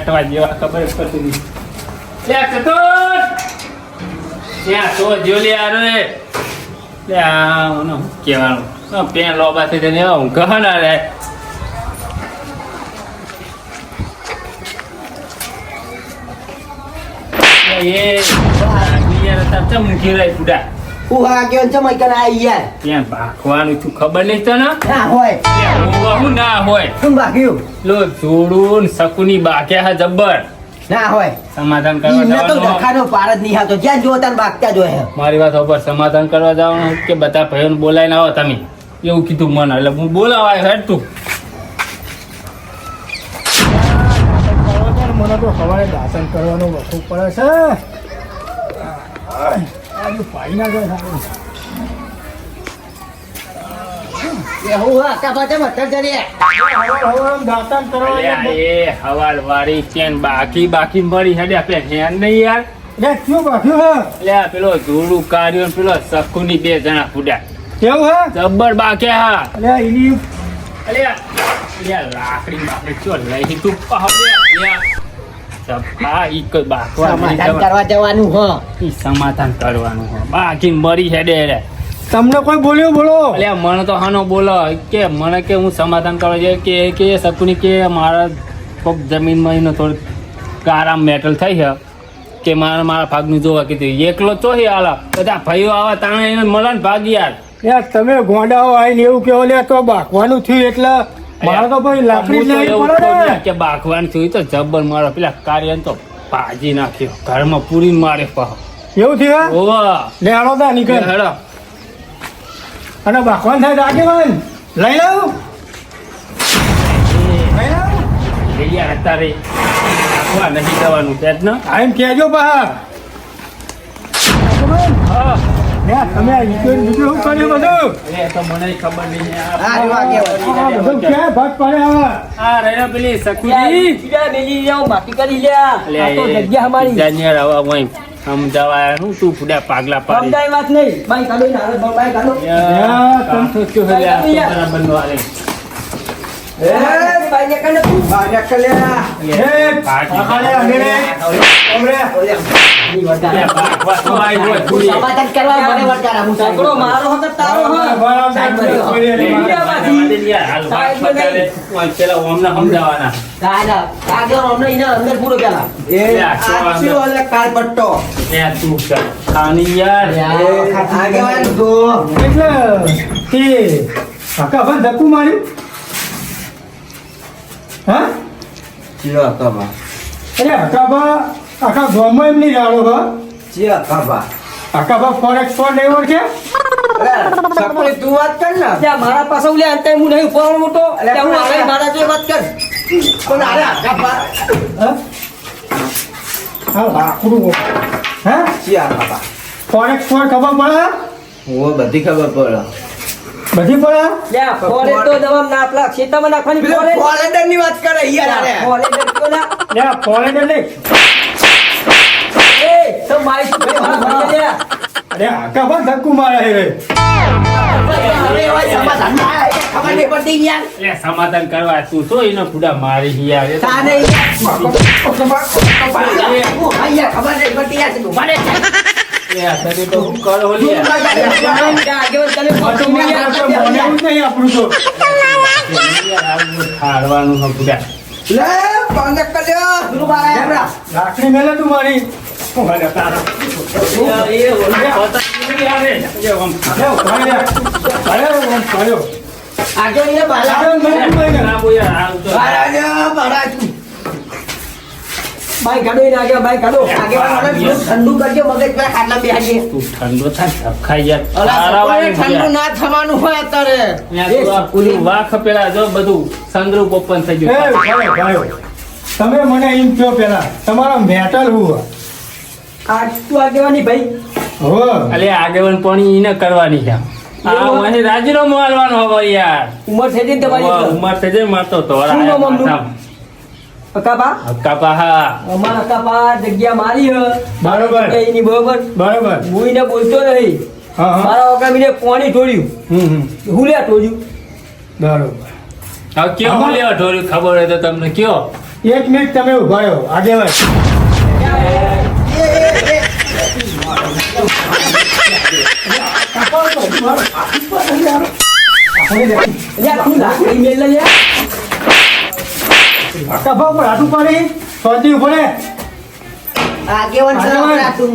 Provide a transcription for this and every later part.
હેટવા જેવા ખબર પડતી નહીં ત્યાં ચતુર! ત્યાં તો જોલી આરે મને શું કહેવાનું? પેન લોબા થઈ જાય ને એવા ઊંઘ ના રે એ તાર ચમ મૂકી રહી બુડા હું હા કેવો ચમઈ કને આઈ યાર ત્યાં ભાગવાનું તું ખબર નહીં તને? ના હોય. હું ના હોય. શું બાક્યું લો જોડું ને શકુની બાક્યા હા જબ્બર. ના હોય. સમાધાન કરવા ઈને તો જવાનું ડખાનો પાર જ નહીં આવતો જ્યાં જો જ મારી વાત ઉપર સમાધાન કરવા જવાનું કે બધા ભાઈઓને બોલાવીને આવો તમે? એવું કીધું મને એટલે હું બોલાવા હેડ તું. મને તો સવારે દાસન કરવાનું વખું પડે છે. આજુ પાઈ ના જાય સારું. એ હું હા કાપા ચમ અઠર જરી હવાર હવારમાં દાતન કરવા અલ્યા એ હવાર વાળી ચેન બાકી બાકી મળી હેડે આપણે હેન નહીં યાર. લે શું બાક્યું હે? એટલે પેલો કાઢ્યો ને પેલો બે જણા ફૂટ્યા. કેવું હે? જબ્બર બાક્યા હા. લાકડી બાકડી ચો લઈ તું પહાડે ઈ કોઈ સમાધાન કરવા જવાનું હ. ઈ સમાધાન કરવાનું હો. બાકી મરી છે હેડે. તમને કોઈ બોલ્યો? બોલો. અલ્યા મને તો હાનો બોલો. કે મને કે હું સમાધાન કરવા જાય કે કે શકુની કે મારા કોક જમીનમાં એનો થોડીક આરામ મેટલ થઈ છે. કે મારા મારા ભાગનું જોવા કીધું. એકલો ચોહી આલા. બધા ભાઈઓ આવા તાણે એને મળે ને ભાગ યાર યાર તમે ગોંડાઓ આવીને એવું કહો લે તો બાકવાનું થયું એટલે મારે તો ભાઈ લાકડી જ લેવી પડે ને. કે બાગવાન થયું તો જબ્બર મારો પેલા કાર્ય તો ભાજી નાખ્યો. ઘરમાં પૂરી મારે પાહો. એવું થયું ઓવા લે હાલો તા નીકળ. હેડો અને બાકવાન થાય તો આગેવાન. લઈ લઉં લઈ અત્યારે બાગવા નથી જવાનું ત્યાં જ ને? આઈને કહેજો બહાર. હા. તમે આ બીજું શું કર્યું બધું? એ તો મને ખબર નહીં આ. કેવો. આ બધું ક્યાં ભાગ પડે હવે? આ રહ્યો પેલી સખુજી આ તો જગ્યા અમારી. જાન્યર આવા વઈ સમજાવાય હું તું ફુડા પાગલા પાડી. સમજાય વાત નહીં. બાઈ કાઢો ને બાઈ કાઢો યા, કાઠું શું હે લ્યા, બરાબર નો હાલે. લ્યા, બાગવા તો આવી હોય, જોઈએ. સમાધાન કરવા મને વળગાડા હું ઝઘડો મારો હતો તારો હા. બરાબર, સાહેબ બન્યો. કોઈ નહીં. મીડિયામાંથી. યાર, હાલ વાત સાહેબ પતાવે. ઓય પેલા ઓમને સમજાવવાના. દાદા આગળ અમને એના અંદર પૂરો પેલા. એ આ શું ઓલે કાળ પટ્ટો? લ્યા, તું ખાની યાર. આગેવાન તો એટલે તે આખા ભાઈ ધક્કુ માર્યું? હા? ચિયો કબા અરે અકાબા આખા ગામમાં એમ નહીં જાણો બા ચિયો કબા આકાબા ફોરેક્સ ફોર નહીં ઓળખે સપોલી તું વાત કર ને. ત્યાં મારા પાસે ઓલે અંતે હું નહીં ઉપર મોટો. એટલે હું પણ આગળ મારા જોડે વાત કર. પણ અરે આકાબા હા? હા લાકડું. હા? ચિયા કબા ફોરેક્સ ફોર ખબર પડે? હું બધી ખબર પડે. બધી પડે લ્યા, ફોરે તો દવા ના પેલા ખેતરમાં નાખવાની ફોરે. ફોરેનરની વાત કરે યાર અરે ફોરે ડરતો ના. લે ફોરેન એટલે એ, તો મારી શું ભાઈ મારા ભાઈ લ્યા. ધક્કુ મારે રે હવે સમાધાન કરવા તું તો એનો ફૂડા મારી ગયા ખબર નહીં પડતી યાર લાકડી મેલે તું મારી. આગળ એને બાલા અરે મેં તું એને. ખરાબ હોય યાર, આમ તો. બાળા બાળા તું બાઈ કાઢો એને આગળ, બાઈ કાઢો. આગળ ઠંડુ કરજો મગજ પર ખાટલા બેહાડીએ. તું ઠંડો થાય સપોને વાળી ઠંડુ ના થવાનું હોય અત્યારે. આ પેલું જો બધું સંદ્રુપ ઓપન થઈ ગયું. તમે મને એમ કહો પેલા તમારા મેટલ હું આજ તું આગેવાની ભાઈ. હો અલે આગેવાન પણ ઈને કરવાની છે. આ મને રાજીનામું આલવાનો હવે યાર. ઉંમર થઈ ગઈ તમારી થઈ જાય મારતો તો શું નામ હા. અમારા અકાબા જગ્યા મારી હ. બરોબર. એની બરોબર. બરોબર. હું બોલતો નહીં મારા વગર મને પાણી ઢોળ્યું. હમ હમ. હું લે ઢોળ્યું. બરોબર. હવે કેવું લેવા ઢોર્યું ખબર હોય તો તમને કયો. એક મિનિટ તમે ઊભા રહો. આગેવાન અલ્યા તું લાકડી મેલ લે યાર. કફા ઉપર હાથ ઉપાડી. સોજી ઊભો રે. આગેવાન છે આગેવાન. તું.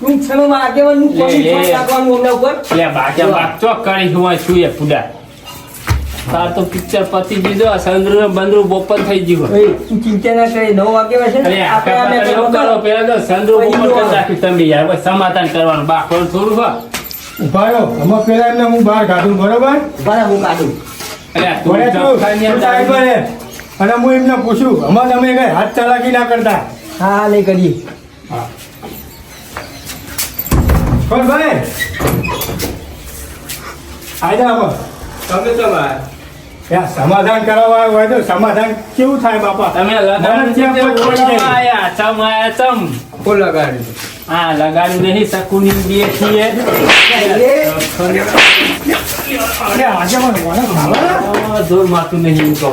ટૂંકમાં આગેવાનનું કોની લે. ફોન નાખવાનું હમણાં ઉપર. લે બાકી બાક ચોક કરી હું છું એ પુડા. તાર તો પિક્ચર પતી દીધો સંદ્રુ બંદરુ બોપર થઈ ગયું તું ચિંતા ના કરે નવ વાગે છે ને, અરે આપણે કરો પેલા તો સંદ્રુ બોપર કરી નાખ્યું તમે યાર બસ સમાધાન કરવાનું. બાકવાનું થોડું હોય ઊભા અમે પેલા એમને હું બહાર કાઢું બરોબર? બરાબર હું કાઢું. અરે તું વળે તું, ચોખ્ખાની અને હું એમને પૂછું હમણાં તમે કઈ હાથ ચલાકી ના કરતા? હા હા નહીં કરીએ કોણ ભાઈ આજા આમાં તમે તો. સમાધાન કરાવવા હોય તો સમાધાન કેવું થાય બાપા? તમે લગાડ્યું ચમ આયા ચમ કોણ લગાડ્યું હા લગાડ્યું નહીં શકુની બે છીએ. અરે આજે મને મને ખાવા આ જોર માથું નહીં તો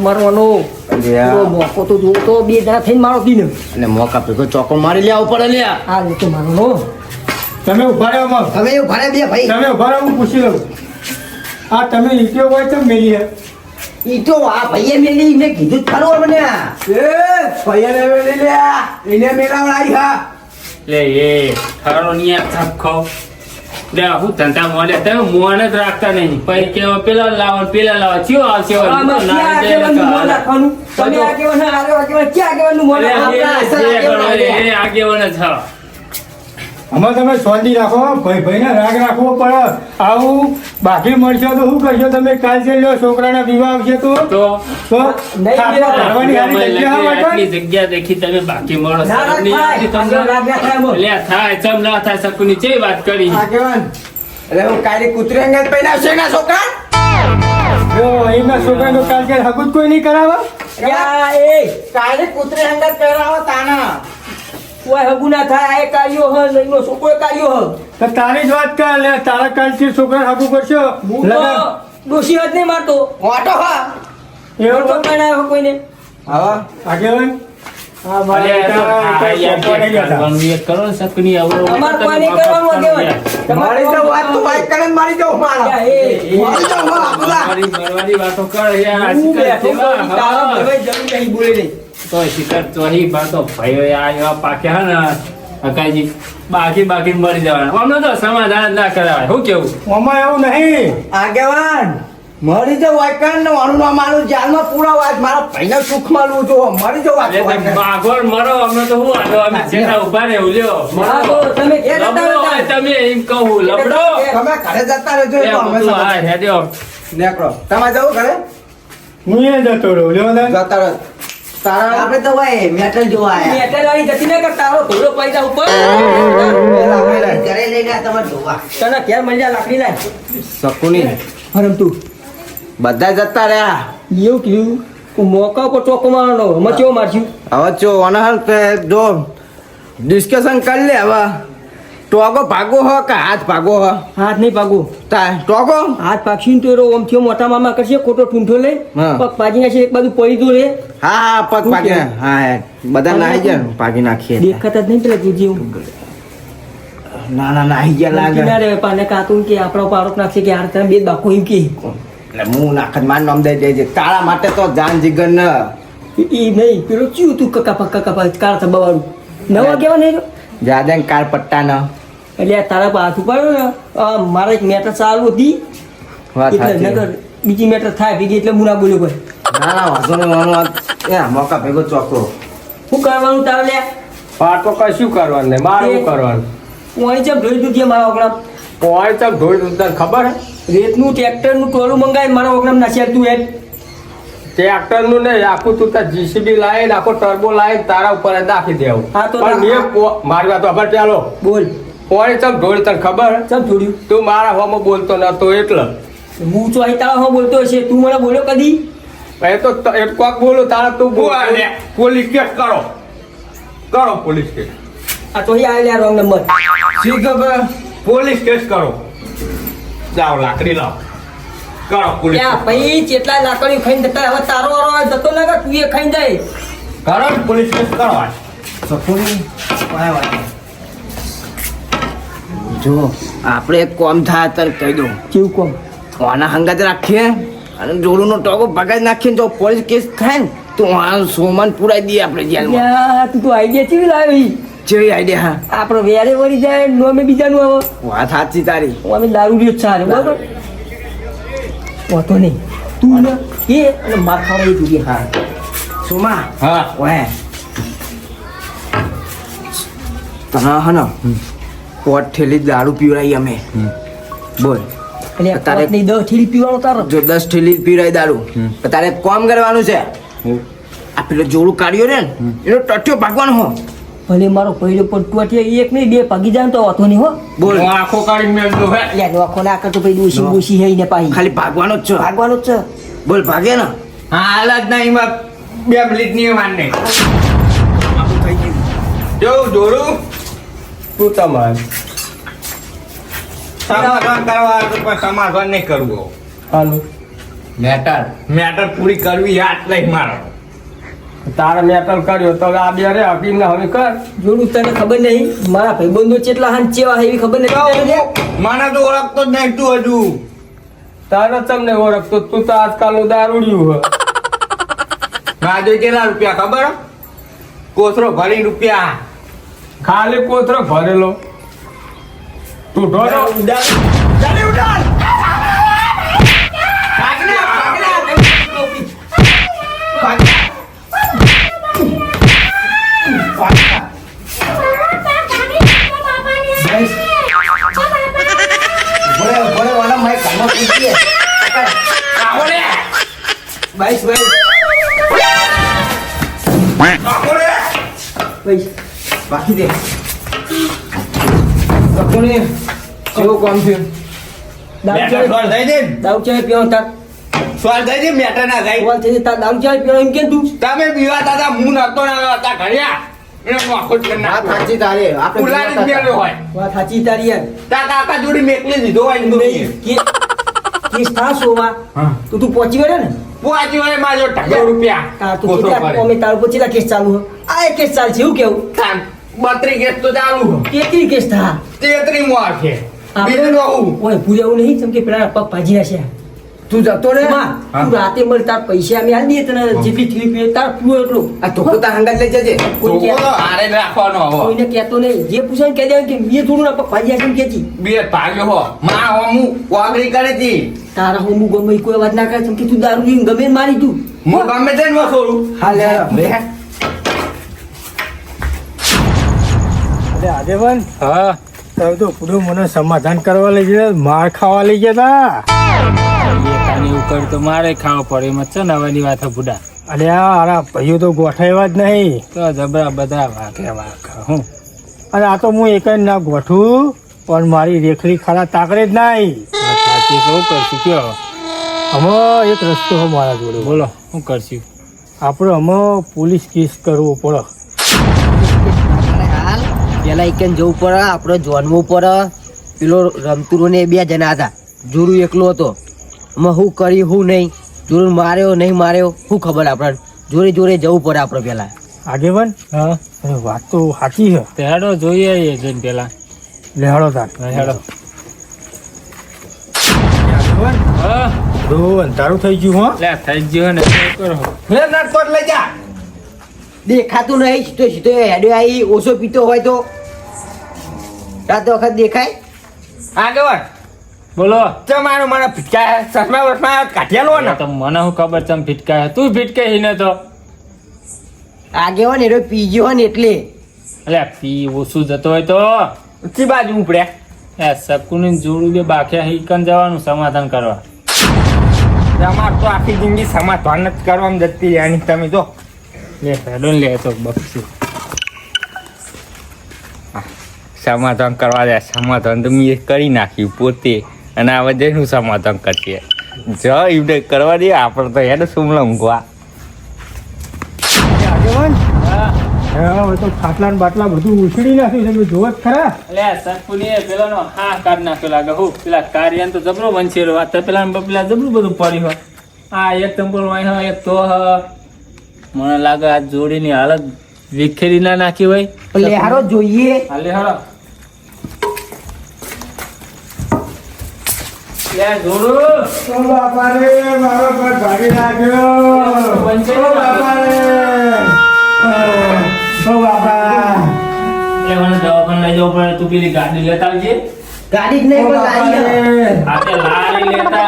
મારવાનો. પૂરો મોકો તો જોવો બે જણા થઈને મારો દીને અને મોકા ભેગો ચોકો મારી લે પડે લે આ તો મારવાનો. તમે ઊભા રહો આમાં. હવે એવું બે ભાઈ. તમે ઊભા હું પૂછી લઉં. આ તમે ઈટ્યો હોય તો મેલી હે. ઈ તો આ ભાઈએ મેલી એને કીધું ખરું મને લે એ થારો ની આ થપખો લે હું ધંધા મોલે તમે મોને જ રાખતા નહીં. પછી કેવો પેલા લાવો પેલા લાવો ચિયો આવશે. આગેવાન, હા, આગેવાન, આગેવાન, આમાં તમે શાંતિ રાખો ભાઈ ભાઈને રાગ રાખવો પડે. આવું બાકી મળશો તો શું કરશો તમે? કાલ જઈ લો છોકરાના વિવાહ આવશે તો. જગ્યા દેખી તમે બાકી મળો. થાય. ચમ ના થાય શકુની વાત કરી? એટલે હું કાલે કૂતરી પહેરાવશે ના છોકરા? કાલ કોઈ નહીં કરાવવા યા, એ, કાલે કૂતરી અંગત પહેરાવો તાના. કોઈ હગું થાય, આ કાર્યો હ, ને છોકરો કાર્યો હ. તો તારી જ વાત કર લે તારા કાલથી છોકરા હકું કરશો. હું તો લગન. ડોશી નહીં મારતો. મોટો હા. એવું મોટો પરણાયો હોય કોઈને. હવે આગેવાન હા, મારે તો કરો કરવાનું આગેવાન. મારી વાત તો વાઈટ કરે મારી જાઉં મારા મારી જાઉં હા મારી મરવાની વાતો કર યાર. આ હું શિકાર બેઠો જેવા, છું, તારા હા. જરૂર નહીં, બોલે નહીં. તો શિકાર ચોહી બાતો ભાઈઓ આ એવા પાક્યા ને અકાજી બાકી બાકી મરી જવાના. અમને તો સમાધાન ના કરાવાય. શું કેવું? આમાં એવું નહીં. આગેવાન મારી તો વાઈટ કરે ને મારું નામ મારું જાલમાં પૂરા વાત મારા ભાઈને સુખ લઉં છું મરી જાવ વાત એટલે મરો અમને તો શું વાંધો અમે જેના ઊભા રે ઉલ્યો હા, તમે કે જતા તમે એમ કહું લબડો. તમે ઘરે જતા રહેજો તો અમે આ હેડ્યો. નેકરો તમારે જવું ઘરે? હું એ જતો રહું લ્યો જતા રહો. તારા? આપણે તો ભાઈ મેટલ જોવા આયા. મેટલ વાળી જતી ના કરતા પૈસા ઉપર. ઘરે લઈને તમારે જોવા. તને ઘેર મજા લાકડી લાય. શકુની હરમ તું બધા જતા રહ્યા. એવું કીધું મોકા ઉપર ચોકો મારવાનો અમે કેવો મારશું? હવે જો અનહર તે જો ડિસ્કશન કરી લે હવે. ટોગો ભાગો હો કે હાથ ભાગો હો? હાથ નહીં ભાગો. તા ટોગો? હાથ પાકશી તો એરો ઓમ થયો મોટા મામા કરશે ખોટો ઠૂંઠો લે પગ પાજી નાખે એક બાજુ પડી દો રે. હા હા પગ શું હા. બધા નાહી ને, ભાગી નાખીએ. દેખાત જ નહીં પેલા જીવ ના ના નાહી ગયા લાગે. કિનારે પાને કાતું કે આપણો ઉપર નાખશે કે આ તમે બે બાકો એમ કે. એટલે હું નાખત માન નામ દે દેજે. તારા માટે તો જાન જીગર ન ઈ નહીં પેલો ચિયું તું કકા પક કપા કાર થબાવાળું નવા કેવા નહીં જાદે કાર પટ્ટા ન એટલે તારા હાથ ઉપાડ્યો ને મારે એક મેટર ચાલુ હતી. એટલે નગર બીજી મેટર થાય બીજી એટલે હું ના બોલ્યો ભાઈ ના ના વાંધો નહીં નહીં. એ મોકા ભેગો ચોખ્ખો શું કરવાનું તારે લે પાટો કઈ શું કરવાનું નહીં મારે શું કરવાનું? પોણી ચમ ધોઈ દૂધી મારા પોઈ તક ધોઈ દઉં તને ખબર હે? રેતનું ટ્રેક્ટરનું ટોલું મંગાવી મારા ઓગણા નાખ્યા તું એમ ટ્રેક્ટરનું ને આખું તું તાર જીસીબી લાવીને આખો ટર્બો લાવીને તારા ઉપર નાખી દેવું. હા, તો પણ મેં મારી વાત ખબર ચાલો. બોલ. પોણી ચમ ઢોળી તને ખબર? ચમ ઢોળ્યું તું મારા હોમાં બોલતો નતો એટલે. હું તો અહીં તારા હો બોલતો હશે. તું મને બોલ્યો કદી? એ તો એક એ કોક બોલો તારા તું બોલ. પોલીસ કેસ કરો. કરો પોલીસ કેસ. આ તો અહીં આવેલા રોંગ નંબર સીધો પોલીસ કેસ કરો. જાઓ લાકડી લાવો. કરો પોલીસ ભાઈ જેટલા લાકડી ખાઈને જતા હવે તારો વારો આવે જતો લાગે તું એ ખાઈને જાય. કરો પોલીસ કેસ કરો આજ. જો આપણે એક કોમ થાય અત્યારે કહી દઉં. કેવું કોમ? આના હંગાત રાખીએ. અને જોડુનો ટોકો ભગાઈ નાખીએ. તો જો પોલીસ કેસ થાય ને તો આ સોમાન પુરાઈ દઈએ આપણે જેલમાં. તું તો આઈડિયા કેવી લાવી? જેવી આઈડિયા હા. આપણો વેરે વળી જાય નો અમે બીજાનું આવો. વાત સાચી તારી. હું અમે દારૂ બી ચાલે બરાબર? વાતો નહીં. તું એ અને માર ખાવા એ હા. સોમા? હા. ઓય. તને હા ને પોટ ઠેલી દારૂ પીવડાવી અમે. બોલ. એટલે તારે- દસ થેલી પીવાનું તારો? જો દસ ઠેલી પીવડાવી દારૂ. તારે કોમ કરવાનું છે. આ પેલો જોડું કાઢ્યો ને એનો ટટ્યો ભાગવાનો હો. ભલે મારો પહેલો પટુઆથી એક નહીં બે ભાગી જાય ને તો વાતો નહીં હો. બોલ. આખો કાઢી મેળ દઉં હે. લે આખો ના કરતો પછી ડોસી બોસી હે ને પાહી. ખાલી ભાગવાનો જ છે. ભાગવાનો જ છે. બોલ ભાગે ને. હા હાલ જ ના એમાં બે મિનિટની નહીં. જો જોરું તું તમારે? સમાધાન કરવા તો પણ સમાધાન નહીં કરવું હાલો. મેટર. મેટર પૂરી કરવી યાદ લઈ મારો. તારા મેટર કર્યો તો આ બે રે હકીમને હવે કર. જોડું તને ખબર નહીં. મારા ભાઈબંધો કેટલા હાન ચેવા હે એવી ખબર નહીં મને તો ઓળખતો જ નહીં તું હજુ. તારે તમને ઓળખતો તું તો આજકાલનું દારૂડિયું હ. આજે કેટલા રૂપિયા ખબર? કોથરો ભરી રૂપિયા. ખાલી કોથરો ભરેલો તું ઢોરો ચાલી ઉડાડ Bye, bye. ભાગને. બાકી દે. સપોને કેવું કામ છે? દારૂ ચાય? દારૂ ચાય પીવાનો તાર. સોલ્વ મેટર ના ચાય પીવાનો એમ કેમ તું? તમે પીવાતા હતા હું નતો ના હતા ઘડિયા વાત વાત તા કેસ તું તો ચાલુ આ કેસ ચાલશે એવું કેવું? બત્રી કેસ તો ચાલુ કેટલી કેસ થા તેત્રી મો આખે બીજું નવું ઓય એવું નહીં કે પેલા પગ ભાજી નાખ્યા તું જતો રે માં, તું રાતે મળ તાર પૈસા અમે આલી તને જેટલી થવી પીએ તાર પીવો એટલું. આ તો તાર હંગાત લઈ જજે. કોઈ તો રાખવાનો હો કોઈને કહેતો નહીં. જે પૂછે કહી દે કે મે થોડું ના પગ નાખ્યા એમ બે ભાગ્યો હો. માં હમુ વાગરી કરે તી. તારા હું ગમે કોઈ વાત ના કરે કે તું દારૂ ગમે મારી તું હું ગમે તે નો છોડું હા લે. અરે આગેવાન હા. તમે તો પૂરું મને સમાધાન કરવા લઈ ગયા માર ખાવા લઈ ગયા હતા એકાને એવું તો મારે ખાવા પડે એમાં છે નવાની વાત બુડા? અરે આ ભાઈઓ તો ગોઠાવ્યા જ નહીં. તો જબરા બધા વાગે વાગ હું. અને આ તો હું એક જ ના ગોઠું પણ મારી રેખડી ખરા તાકડે જ નહીં. સાચી કહું કરશું કયો? અમે એક રસ્તો મારા જોડે. બોલો શું કરશું? આપણે અમે પોલીસ કેસ કરવો પડે. પેલા એક જવું પડે આપણે જોનવું પડે. પેલો રમતુરો ને બે જણા હતા. જોરું એકલો હતો. એમાં શું કરી શું નહીં. જોરું માર્યો નહીં માર્યો શું ખબર આપણે જોરે જોરે જવું પડે આપણે પેલા. આગેવાન? હા. વાત તો સાચી છે. તેડો જોઈએ એ જોઈને પેલા. લેહાડો તાર. લેહાડો અંધારું થઈ ગયું હો. લે થઈ ગયું ને કરો? લે નટકોટ લઈ જા. દેખાતું નહીં સીધો સીધો હેડ્યો આવી ઓછો પીતો હોય તો. રાત વખત દેખાય? આગળ બોલો. તમારો મને ફિટકા ચશ્મા વસમા કાઢેલો ને. તો મને શું ખબર ચમ ફિટકાય તું ફિટકાઈ હિને તો. આગેવાન પી પીજો હોય ને એટલે. અલ્યા પી ઓછું જતો હોય તો. ઊંચી બાજુ ઉપડે. એ શકુની જોડું બે બાખ્યા હિકન જવાનું સમાધાન કરવા. તમાર તો આખી જિંદગી સમાધાન જ કરવામાં જતી એની તમે જો. લે હેડો લે તો બક્ષું સમાધાન કરવા દે. સમાધાન તો મેં કરી નાખ્યું પોતે. અને આ વધે સમાધાન કરીએ? જ એમને કરવા દે આપણે તો એને સુમલા તો ખાટલા ને બાટલા બધું ઉછળી નાખ્યું જોવો જ ખરા. એટલે સકુની પેલાનો હા કાઢ નાખ્યો લાગે હું પેલા કાર્યાન તો જબરો વંચેલો આ તો પેલા ને પેલા જબરું બધું પડ્યું હોય. આ એક ચંપલ વાય એક તો મને લાગે આ જોડીની હાલત વિખેરી ના નાખી હોય? લેહારો જોઈએ. લેહારો. ગાડી લેતા ગાડી જ નહીં લારી લેતા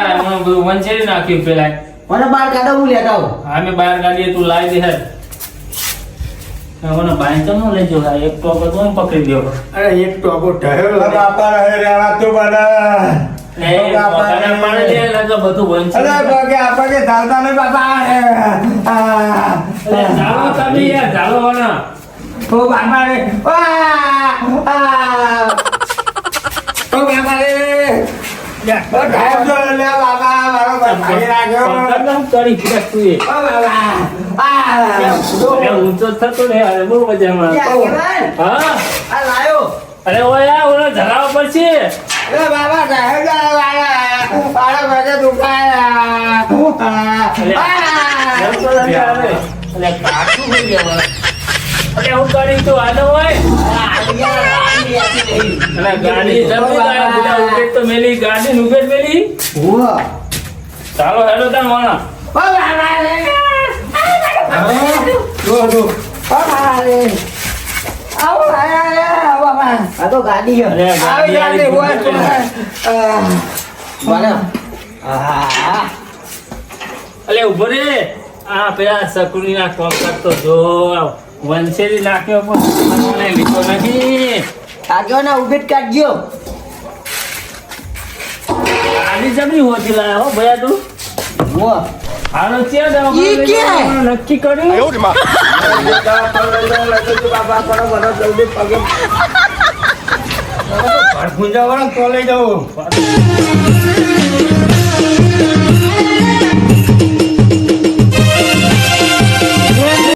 વંચેરી નાખ્યું પેલા. મને બાર ગાડા હું લેતા આવું. અમે બાર ગાડીએ તું લાવી દે મને ભાઈ તો ન લઈ જવા એક તો બધું હું પકડી દેવો અરે એક ટોપો ઠહેરો બાપા રહે રેવા તો બને એ અરે ઊંચો થતો ને બહુ મજામાં. હા? ઓય ઓલો ધરાવ પડશે. અરે બાબા દુખાયા થઈ ગયા હું કરી તો આનો હોય. અરે ગાડી જમી જાય બધા તો મેલી ગાડી ને ઉભેટ મેલી. ચાલો, હેડો જો જો આ તો ગાડી. અલે, ઊભો રે. આ પેલા સકુની ના તો વંશેરી નાખ્યો પણ લીધો નથી. આગળ ના ઉભેટ કાઢજો ગાડી જમી હોતી લાયા? હો ભયા તું? વો. હાલો ત્યાં જાવ ઈ કે નક્કી કર્યું એવું માં બાબા કરો મને જલ્દી પગે ભરપુંજા વાળા તો લઈ જાવ